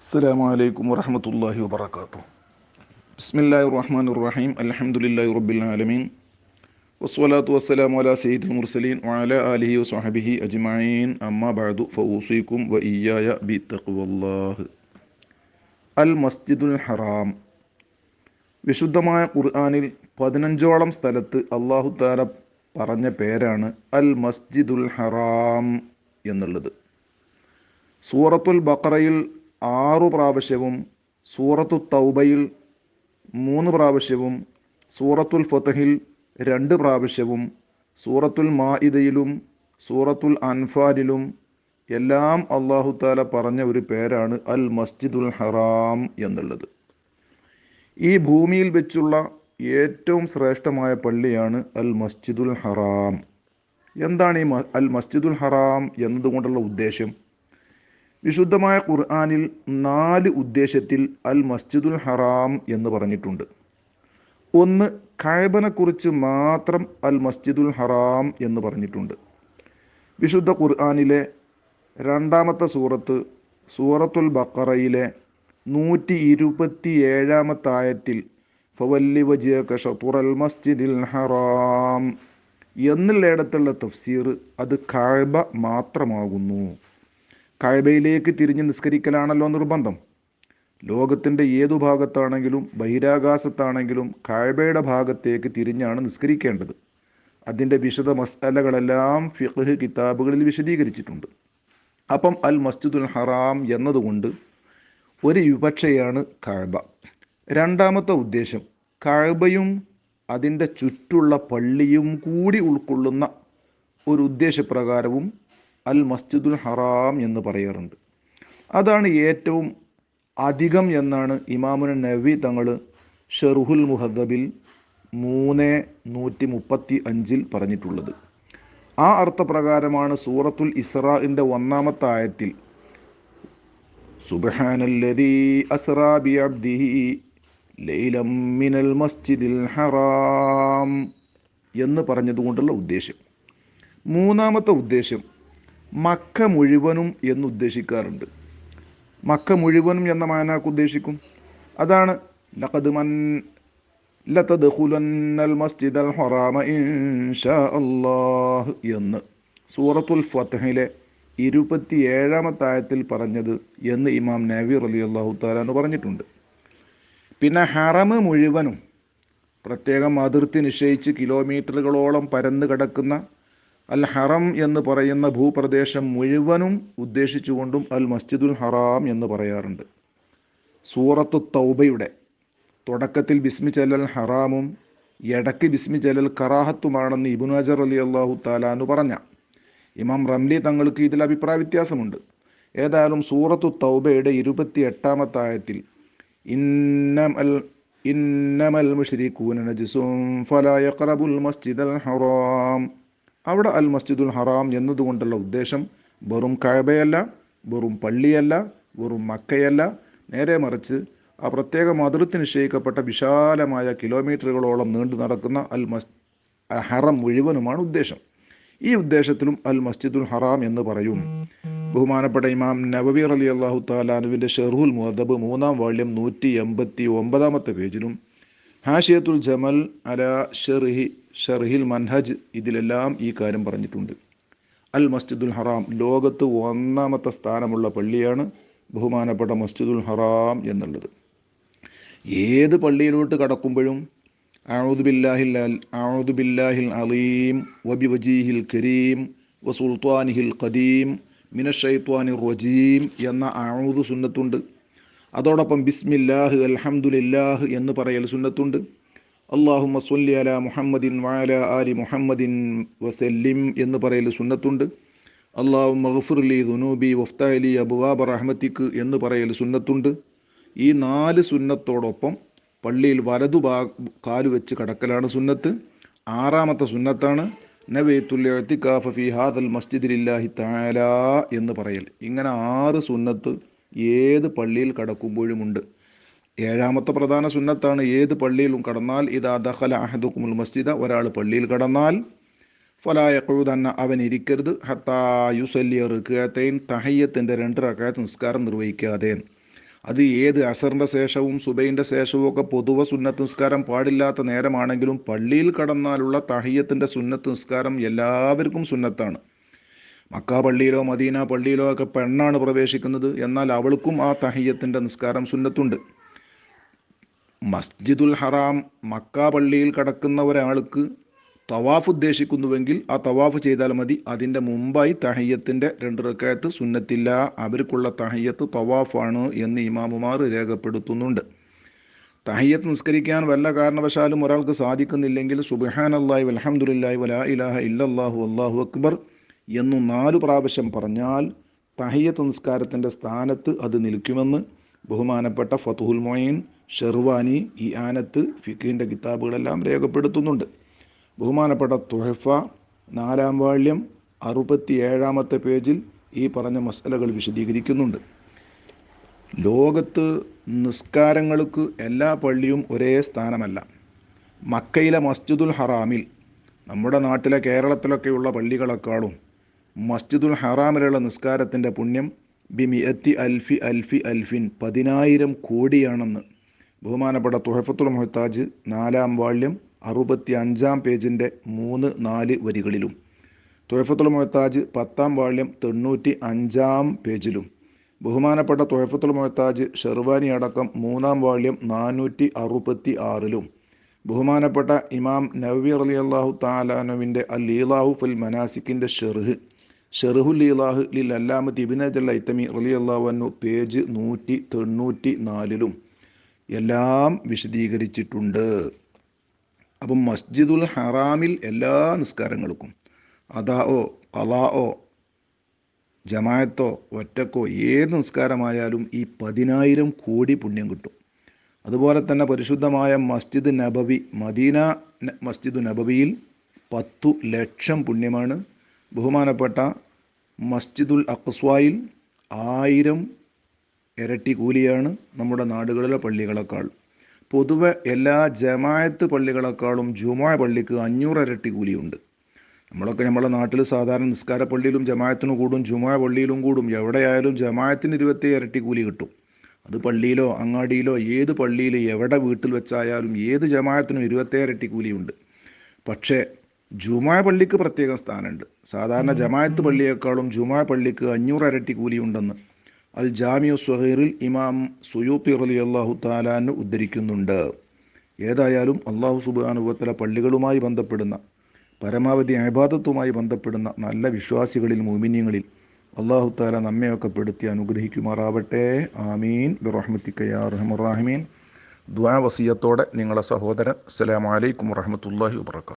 السلام عليكم ورحمة الله وبركاته بسم الله الرحمن الرحيم الحمد لله رب العالمين والصلاة والسلام على سيد المرسلين وعلى آله وصحبه أجمعين أما بعد فأوصيكم وإياي بتقوى الله المسجد الحرام വിശുദ്ധമായ ഖുർആാനിൽ പതിനഞ്ചോളം സ്ഥലത്ത് അള്ളാഹു താല പറഞ്ഞ പേരാണ് അൽ മസ്ജിദുൽ ഹറാം എന്നുള്ളത് സൂറത്തുൽ ബക്കറയിൽ ആറു പ്രാവശ്യവും സൂറത്തു തൗബയിൽ മൂന്ന് പ്രാവശ്യവും സൂറത്തുൽ ഫത്തഹിൽ രണ്ട് പ്രാവശ്യവും സൂറത്തുൽ മാഇദയിലും സൂറത്തുൽ അൻഫാലിലും എല്ലാം അള്ളാഹു താല പറഞ്ഞ ഒരു പേരാണ് അൽ മസ്ജിദുൽ ഹറാം എന്നുള്ളത്. ഈ ഭൂമിയിൽ വെച്ചുള്ള ഏറ്റവും ശ്രേഷ്ഠമായ പള്ളിയാണ് അൽ മസ്ജിദുൽ ഹറാം. എന്താണ് ഈ അൽ മസ്ജിദുൽ ഹറാം എന്നതുകൊണ്ടുള്ള ഉദ്ദേശം? വിശുദ്ധമായ ഖുർആാനിൽ നാല് ഉദ്ദേശത്തിൽ അൽ മസ്ജിദുൽ ഹറാം എന്ന് പറഞ്ഞിട്ടുണ്ട്. ഒന്ന് കഴബനെക്കുറിച്ച് മാത്രം അൽ മസ്ജിദുൽ ഹറാം എന്ന് പറഞ്ഞിട്ടുണ്ട്. വിശുദ്ധ ഖുർആാനിലെ രണ്ടാമത്തെ സൂറത്ത് സൂറത്തുൽ ബക്കറയിലെ നൂറ്റി ഇരുപത്തി ഏഴാമത്തെ ആയത്തിൽ ഫവല്ലി വജിയക ഷത്തുറൽ മസ്ജിദിൽ ഹറാം എന്നുള്ളിടത്തുള്ള തഫ്സീർ അത് കഴബ മാത്രമാകുന്നു. കഴബയിലേക്ക് തിരിഞ്ഞ് നിസ്കരിക്കലാണല്ലോ നിർബന്ധം. ലോകത്തിന്റെ ഏതു ഭാഗത്താണെങ്കിലും ബഹിരാകാശത്താണെങ്കിലും കഴബയുടെ ഭാഗത്തേക്ക് തിരിഞ്ഞാണ് നിസ്കരിക്കേണ്ടത്. അതിന്റെ വിശദ മസാലകളെല്ലാം ഫിഖ് കിതാബുകളിൽ വിശദീകരിച്ചിട്ടുണ്ട്. അപ്പം അൽ മസ്ജിദുൽ ഹറാം എന്നതുകൊണ്ട് ഒരു വിപക്ഷയാണ് കഴബ. രണ്ടാമത്തെ ഉദ്ദേശം കഴബയും അതിന്റെ ചുറ്റുള്ള പള്ളിയും കൂടി ഉൾക്കൊള്ളുന്ന ഒരു ഉദ്ദേശപ്രകാരവും അൽ മസ്ജിദുൽ ഹറാം എന്ന് പറയാറുണ്ട്. അതാണ് ഏറ്റവും അധികം എന്നാണ് ഇമാമുൻ നബി തങ്ങൾ ഷെർഹുൽ മുഹദ്ദബിൽ മൂന്ന് നൂറ്റി മുപ്പത്തി അഞ്ചിൽ പറഞ്ഞിട്ടുള്ളത്. ആ അർത്ഥപ്രകാരമാണ് സൂറത്തുൽ ഇസ്രാഇന്റെ ഒന്നാമത്തെ ആയത്തിൽ സുബ്ഹാനല്ലദീ അസ്റാ ബിഅബ്ദിഹി ലൈലം മിനൽ മസ്ജിദിൽ ഹറാം എന്ന് പറഞ്ഞതുകൊണ്ടുള്ള ഉദ്ദേശം. മൂന്നാമത്തെ ഉദ്ദേശം മക്ക മുഴുവനും എന്ന് ഉദ്ദേശിക്കാറുണ്ട് മക്ക മുഴുവനും എന്ന മാനാക്ക് ഉദ്ദേശിക്കും. അതാണ് ലഖദ് മൻ മസ്ജിദൽ ഹറാമ എന്ന് സൂറത്തുൽ ഫത്തഹിലെ ഇരുപത്തി ഏഴാമത്തെ ആയത്തിൽ പറഞ്ഞത് എന്ന് ഇമാം നബി റലി അള്ളാഹു താലാന്ന് പറഞ്ഞിട്ടുണ്ട്. പിന്നെ ഹറമ് മുഴുവനും പ്രത്യേകം അതിർത്തി നിശ്ചയിച്ച് കിലോമീറ്ററുകളോളം പരന്നു കിടക്കുന്ന അൽ ഹറം എന്ന് പറയുന്ന ഭൂപ്രദേശം മുഴുവനും ഉദ്ദേശിച്ചുകൊണ്ടും അൽ മസ്ജിദുൽ ഹറാം എന്ന് പറയാറുണ്ട്. സൂറത്തു തൗബയുടെ തുടക്കത്തിൽ ബിസ്മി ചെല്ലൽ ഹറാമും ഇടയ്ക്ക് ബിസ്മി ചെല്ലൽ കറാഹത്തുമാണെന്ന് ഇബുൻ അജർ അലി അള്ളാഹു താലാന്ന് പറഞ്ഞ. ഇമാം റംലി തങ്ങൾക്ക് ഇതിൽ അഭിപ്രായ വ്യത്യാസമുണ്ട്. ഏതായാലും സൂറത്തു തൗബയുടെ ഇരുപത്തി എട്ടാമത്തെ ആയത്തിൽ ഇന്നമൽ ഇന്നമൽ മുഷ്രിഖൂന നജ്സും ഫലാ യഖറബുൽ മസ്ജിദൽ ഹറാം അവിടെ അൽ മസ്ജിദുൽ ഹറാം എന്നതുകൊണ്ടുള്ള ഉദ്ദേശം വെറും കഴബയല്ല വെറും പള്ളിയല്ല വെറും മക്കയല്ല. നേരെ മറിച്ച് ആ പ്രത്യേക മധുരത്തിന് നിശ്ചയിക്കപ്പെട്ട വിശാലമായ കിലോമീറ്ററുകളോളം നീണ്ടു നടക്കുന്ന അൽ മസ് ഹറം മുഴുവനുമാണ് ഉദ്ദേശം. ഈ ഉദ്ദേശത്തിലും അൽ മസ്ജിദുൽ ഹറാം എന്ന് പറയും. ബഹുമാനപ്പെട്ട ഇമാം നബബി അലി അള്ളാഹു താലാനുവിന്റെ ഷെർഹുൽ മുഹദബ് മൂന്നാം വാള്യം നൂറ്റി എൺപത്തി ഒമ്പതാമത്തെ പേജിലും ഹാഷിയത്തുൽ ജമൽ അല ഷെർഹി ഷെർഹിൽ മൻഹജ് ഇതിലെല്ലാം ഈ കാര്യം പറഞ്ഞിട്ടുണ്ട്. അൽ മസ്ജിദുൽ ഹറാം ലോകത്ത് ഒന്നാമത്തെ സ്ഥാനമുള്ള പള്ളിയാണ് ബഹുമാനപ്പെട്ട മസ്ജിദുൽ ഹറാം എന്നുള്ളത്. ഏത് പള്ളിയിലോട്ട് കടക്കുമ്പോഴും അഊദു ബില്ലാഹിൽ അൽ- അഊദു ബില്ലാഹിൽ അലീം വബി വജീഹിൽ കരീം വസുൽത്താനിഹിൽ ഖദീം മിനഷൈത്വാനിർ റജീം എന്ന അഊദു സുന്നത്തുണ്ട്. അതോടൊപ്പം ബിസ്മില്ലാഹ് അൽഹംദുലില്ലാഹ് എന്ന് പറയൽ സുന്നത്തുണ്ട്. അള്ളാഹുമ്മ സ്വല്ലി അല മുഹമ്മദിൻ വാല ആലി മുഹമ്മദിൻ വസല്ലിം എന്ന് പറയൽ സുന്നത്തുണ്ട്. അള്ളാഹു മഹഫുർലി ദുനൂബി വഫ്താലി അബുവാബ റഹ്മത്തിക്ക് എന്ന് പറയൽ സുന്നത്തുണ്ട്. ഈ നാല് സുന്നത്തോടൊപ്പം പള്ളിയിൽ വലതു ഭാ കാൽ വെച്ച് കടക്കലാണ് സുന്നത്ത്. ആറാമത്തെ സുന്നത്താണ്. നബേത്തുല്ലിക്കാഫ ഫി ഹാദൽ മസ്ജിദിലില്ലാഹി താല എന്ന് പറയൽ. ഇങ്ങനെ ആറ് സുന്നത്ത് ഏത് പള്ളിയിൽ കടക്കുമ്പോഴുമുണ്ട് ഏഴാമത്തെ പ്രധാന സുന്നത്താണ് ഏത് പള്ളിയിലും കടന്നാൽ ഇതാ ദഖല അഹദുക്കുമുൽ മസ്ജിദ ഒരാൾ പള്ളിയിൽ കടന്നാൽ ഫലായക്കുഴുതന്ന അവൻ ഇരിക്കരുത്. ഹത്താ യുസല്യ റുക്കത്തൈൻ തഹയ്യത്തിന്റെ രണ്ട് റക്കായത്ത് നിസ്കാരം നിർവഹിക്കാതെ. അത് ഏത് അസറിന്റെ ശേഷവും സുബൈന്റെ ശേഷവും ഒക്കെ പൊതുവ സുന്നത്ത് നിസ്കാരം പാടില്ലാത്ത നേരമാണെങ്കിലും പള്ളിയിൽ കടന്നാലുള്ള തഹയ്യത്തിന്റെ സുന്നത്ത് നിസ്കാരം എല്ലാവർക്കും സുന്നത്താണ്. മക്ക പള്ളിയിലോ മദീന പള്ളിയിലോ ഒക്കെ പെണ്ണാണ് പ്രവേശിക്കുന്നത്. എന്നാൽ അവൾക്കും ആ തഹയ്യത്തിന്റെ നിസ്കാരം സുന്നത്തുണ്ട്. മസ്ജിദുൽ ഹറാം മക്ക പള്ളിയിൽ കടക്കുന്ന ഒരാൾക്ക് തവാഫ് ഉദ്ദേശിക്കുന്നുവെങ്കിൽ ആ തവാഫ് ചെയ്താൽ മതി. അതിന്റെ മുമ്പായി തഹയ്യത്തിന്റെ രണ്ട് റക്കായത്ത് സുന്നത്തില്ല. അവർക്കുള്ള തഹയ്യത്ത് തവാഫാണ് എന്ന് ഇമാമുമാർ രേഖപ്പെടുത്തുന്നുണ്ട്. തഹയ്യത്ത് നിസ്കരിക്കാൻ വല്ല കാരണവശാലും ഒരാൾക്ക് സാധിക്കുന്നില്ലെങ്കിൽ സുബഹാൻ അള്ളാഹി അലഹമുല്ലാഹി വലാ ഇലാഹ ഇല്ലല്ലാഹു അള്ളാഹു അക്ബർ എന്നു നാലു പ്രാവശ്യം പറഞ്ഞാൽ തഹയ്യത്ത് നിസ്കാരത്തിന്റെ സ്ഥാനത്ത് അത് നിൽക്കുമെന്ന് ബഹുമാനപ്പെട്ട ഫതുഹുൽ മൊയ്ൻ ഷെർവാനി ഈ ആനത്ത് ഫിഖിന്റെ കിതാബുകളെല്ലാം രേഖപ്പെടുത്തുന്നുണ്ട്. ബഹുമാനപ്പെട്ട തുഹഫ നാലാം വാള്യം അറുപത്തി ഏഴാമത്തെ പേജിൽ ഈ പറഞ്ഞ മസലകൾ വിശദീകരിക്കുന്നുണ്ട്. ലോകത്ത് നിസ്കാരങ്ങൾക്ക് എല്ലാ പള്ളിയും ഒരേ സ്ഥാനമല്ല. മക്കയിലെ മസ്ജിദുൽ ഹറാമിൽ നമ്മുടെ നാട്ടിലെ കേരളത്തിലൊക്കെയുള്ള പള്ളികളെക്കാളും മസ്ജിദുൽ ഹറാമിലുള്ള നിസ്കാരത്തിന്റെ പുണ്യം ബിമിയത്തി അൽഫി അൽഫി അൽഫിൻ പതിനായിരം കോടിയാണെന്ന്. ബഹുമാനപ്പെട്ട തുഹഫത്തുൽ മൊഹത്താജ് നാലാം വാള്യം അറുപത്തി അഞ്ചാം പേജിന്റെ മൂന്ന് നാല് വരികളിലും. തുഹഫത്തുൽ മൊഹത്താജ് പത്താം വാള്യം തൊണ്ണൂറ്റി അഞ്ചാം പേജിലും. ബഹുമാനപ്പെട്ട തുഹഫത്തുൽ മൊഹത്താജ് ഷെർവാനി അടക്കം മൂന്നാം വാള്യം നാനൂറ്റി അറുപത്തി ആറിലും ബഹുമാനപ്പെട്ട ഇമാം നവി അലി അള്ളാഹു താലാനുവിന്റെ അൽ ലീലാഹു മനാസിക്കിന്റെ ഷെർഹ് ഷെർഹുൽ ഇലാഹ് ലിൽ അല്ലാമത്ത് ഇബിനജൽ ഇത്തമി അലി അള്ളാഹു പേജ് നൂറ്റി തൊണ്ണൂറ്റി നാലിലും എല്ലാം വിശദീകരിച്ചിട്ടുണ്ട്. അപ്പം മസ്ജിദുൽ ഹറാമിൽ എല്ലാ നിസ്കാരങ്ങൾക്കും അതാഓ അലാഓ ജമായത്തോ ഒറ്റക്കോ ഏത് നിസ്കാരമായാലും ഈ പതിനായിരം കോടി പുണ്യം കിട്ടും. അതുപോലെ തന്നെ പരിശുദ്ധമായ മസ്ജിദ് നബവി മദീന മസ്ജിദ് നബവിയിൽ പത്തു ലക്ഷം പുണ്യമാണ്. ബഹുമാനപ്പെട്ട മസ്ജിദുൽ അക്സ്വായിൽ ആയിരം ഇരട്ടി കൂലിയാണ് നമ്മുടെ നാടുകളിലെ പള്ളികളെക്കാൾ. പൊതുവെ എല്ലാ ജമായത്ത് പള്ളികളെക്കാളും ജുമാ പള്ളിക്ക് അഞ്ഞൂറ് ഇരട്ടി കൂലിയുണ്ട്. നമ്മളൊക്കെ നമ്മുടെ നാട്ടിൽ സാധാരണ നിസ്കാര പള്ളിയിലും ജമായത്തിന് കൂടും ജുമാ പള്ളിയിലും കൂടും. എവിടെയായാലും ജമായത്തിന് ഇരുപത്തി ഇരട്ടി കൂലി കിട്ടും. അത് പള്ളിയിലോ അങ്ങാടിയിലോ ഏത് പള്ളിയിൽ എവിടെ വീട്ടിൽ വെച്ചായാലും ഏത് ജമായത്തിനും ഇരുപത്തി ഇരട്ടി കൂലിയുണ്ട്. പക്ഷേ ജുമാ പള്ളിക്ക് പ്രത്യേക സ്ഥാനമുണ്ട്. സാധാരണ ജമായത്ത് പള്ളിയേക്കാളും ജുമാ പള്ളിക്ക് അഞ്ഞൂറ് ഇരട്ടി കൂലിയുണ്ടെന്ന് അൽ ജാമിയു സുഹൈറിൽ ഇമാം സുയൂത്തി റലി അള്ളാഹു താലാന് ഉദ്ധരിക്കുന്നുണ്ട്. ഏതായാലും അള്ളാഹു സുബാനുഭവത്തിലെ പള്ളികളുമായി ബന്ധപ്പെടുന്ന പരമാവധി അബാദത്തുമായി ബന്ധപ്പെടുന്ന നല്ല വിശ്വാസികളിൽ മോമിന്യങ്ങളിൽ അള്ളാഹു താല നമ്മയൊക്കെ പെടുത്തി അനുഗ്രഹിക്കുമാറാവട്ടെ. ആമീൻ. ബിറഹ്മത്തിക്കയാ റഹമുറാഹിമീൻ ദ്വാ വസീയത്തോടെ നിങ്ങളുടെ സഹോദരൻ അസ്സലാമലൈക്കും വറഹമത്തല്ലാഹി വാബർക്കാത്തു